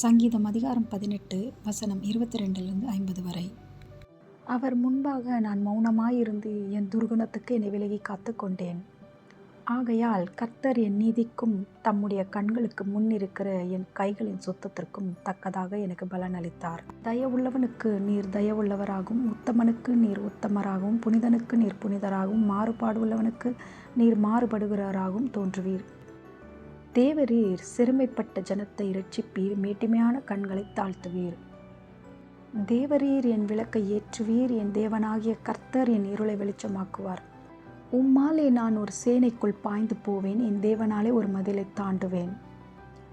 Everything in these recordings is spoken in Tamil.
சங்கீதம் அதிகாரம் பதினெட்டு வசனம் இருபத்தி ரெண்டுலேருந்து ஐம்பது வரை. அவர் முன்பாக நான் மௌனமாயிருந்து என் துர்குணத்துக்கு என்னை விலகி காத்து கொண்டேன் ஆகையால் கர்த்தர் என் நீதிக்கும் தம்முடைய கண்களுக்கு முன்னிருக்கிற என் கைகளின் சுத்தத்திற்கும் தக்கதாக எனக்கு பலன் அளித்தார் தயவுள்ளவனுக்கு நீர் தயவுள்ளவராகவும் உத்தமனுக்கு நீர் உத்தமராகவும் புனிதனுக்கு நீர் புனிதராகவும் மாறுபாடு உள்ளவனுக்கு நீர் மாறுபடுகிறவராகவும் தோன்றுவீர். தேவரீர் சிறுமைப்பட்ட ஜனத்தை இரட்சிப்பீர் மேட்டிமையான கண்களை தாழ்த்துவீர். தேவரீர் என் விளக்கை ஏற்றுவீர் என் தேவனாகிய கர்த்தர் என் இருளை வெளிச்சமாக்குவார். உம்மாலே நான் ஒரு சேனைக்குள் பாய்ந்து போவேன் என் தேவனாலே ஒரு மதிலை தாண்டுவேன்.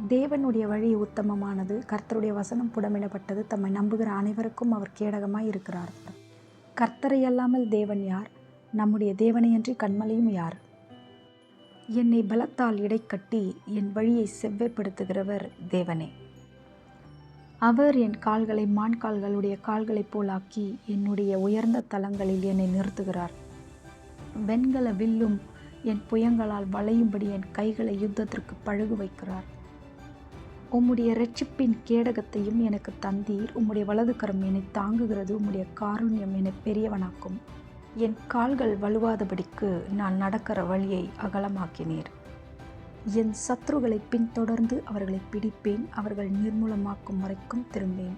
தேவனுடைய வழி உத்தமமானது கர்த்தருடைய வசனம் புடமிடப்பட்டது தம்மை நம்புகிற அனைவருக்கும் அவர் கேடகமாய் இருக்கிறார். கர்த்தரை அல்லாமல் தேவன் யார்? நம்முடைய தேவனையன்றி கண்மலையும் யார்? என்னை பலத்தால் இடைக்கட்டி என் வழியை செவ்வைப்படுத்துகிறவர் தேவனே. அவர் என் கால்களை மான் கால்களுடைய கால்களைப் போலாக்கி என்னுடைய உயர்ந்த தலங்களில் என்னை நிறுத்துகிறார். வெண்கல வில்லும் என் புயங்களால் வளையும்படி என் கைகளை யுத்தத்திற்கு பழகு வைக்கிறார். உம்முடைய ரட்சிப்பின் கேடகத்தையும் எனக்கு தந்தீர். உம்முடைய வலது கரம் என்னை தாங்குகிறது. உம்முடைய காருண்யம் என்னை பெரியவனாக்கும். என் கால்கள் வலுவாதபடிக்கு நான் நடக்கிற வழியை அகலமாக்கினீர். என் சத்ருகளை பின்தொடர்ந்து அவர்களை பிடிப்பேன். அவர்கள் நிர்மூலமாக்கும் வரைக்கும் திரும்பேன்.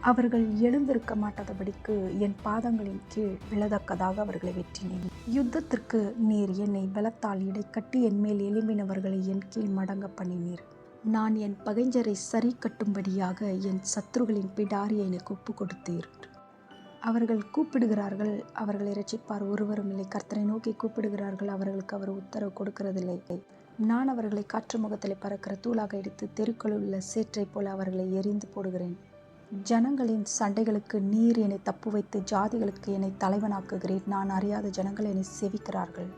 அவர்கள் எழுந்திருக்க மாட்டாதபடிக்கு என் பாதங்களின் கீழ் விழதக்கதாக அவர்களை வெற்றினேன். யுத்தத்திற்கு நீர் என்னை பலத்தால் இடைக்கட்டி என் மேல் எழும்பினவர்களை என் கீழ் மடங்க பண்ணினீர். நான் என் பகைஞரை சரி கட்டும்படியாக என் சத்ருகளின் பிடாரியை எனக்கு ஒப்பு கொடுத்தீர். அவர்கள் கூப்பிடுகிறார்கள். அவர்களை இரட்சிப்பார். ஒருவரும் இல்லை. கர்த்தரை நோக்கி கூப்பிடுகிறார்கள். அவர்களுக்கு அவர் உத்தரவு கொடுக்கிறதில்லை. நான் அவர்களை காற்று முகத்தில் பறக்கிற தூளாக எடுத்து தெருக்களில் உள்ள சேற்றைப் போல அவர்களை எரிந்து போடுகிறேன். ஜனங்களின் சண்டைகளுக்கு நீர் என்னை தப்பு வைத்து ஜாதிகளுக்கு என்னை தலைவனாக்குகிறேன் நான் அறியாத ஜனங்கள் என்னை செவிக்கிறார்கள்.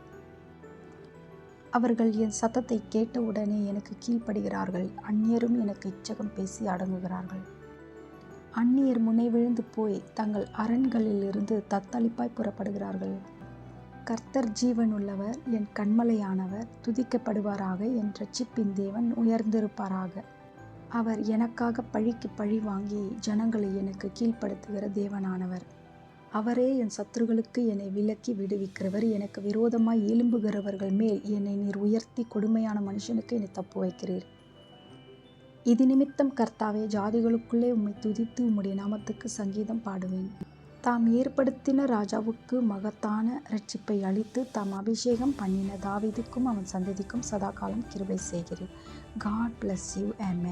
அவர்கள் என் சத்தத்தை கேட்டவுடனே எனக்கு கீழ்ப்படுகிறார்கள். அந்நியரும் எனக்கு இச்சகம் பேசி அடங்குகிறார்கள். அந்நியர் முனை விழுந்து போய் தங்கள் அரண்களிலிருந்து தத்தளிப்பாய் புறப்படுகிறார்கள். கர்த்தர் ஜீவன் உள்ளவர் என் கண்மலையானவர் துதிக்கப்படுவாராக என் ரட்சிப்பின் தேவன் உயர்ந்திருப்பாராக. அவர் எனக்காக பழிக்கு பழி வாங்கி ஜனங்களை எனக்கு கீழ்ப்படுத்துகிற தேவனானவர். அவரே என் சத்துருகளுக்கு என்னை விலக்கி விடுவிக்கிறவர் எனக்கு விரோதமாய் எலும்புகிறவர்கள் மேல் என்னை நீர் உயர்த்தி கொடுமையான மனுஷனுக்கு என்னை தப்பு வைக்கிறீர். இது நிமித்தம் கர்த்தாவே ஜாதிகளுக்குள்ளே உம்மை துதித்து உம்முடைய நாமத்துக்கு சங்கீதம் பாடுவேன். தாம் ஏற்படுத்தின ராஜாவுக்கு மகத்தான ரட்சிப்பை அளித்து தாம் அபிஷேகம் பண்ணின தாவிதுக்கும் அவன் சந்ததிக்கும் சதாகாலம் கிருபை செய்கிறேன். God bless U M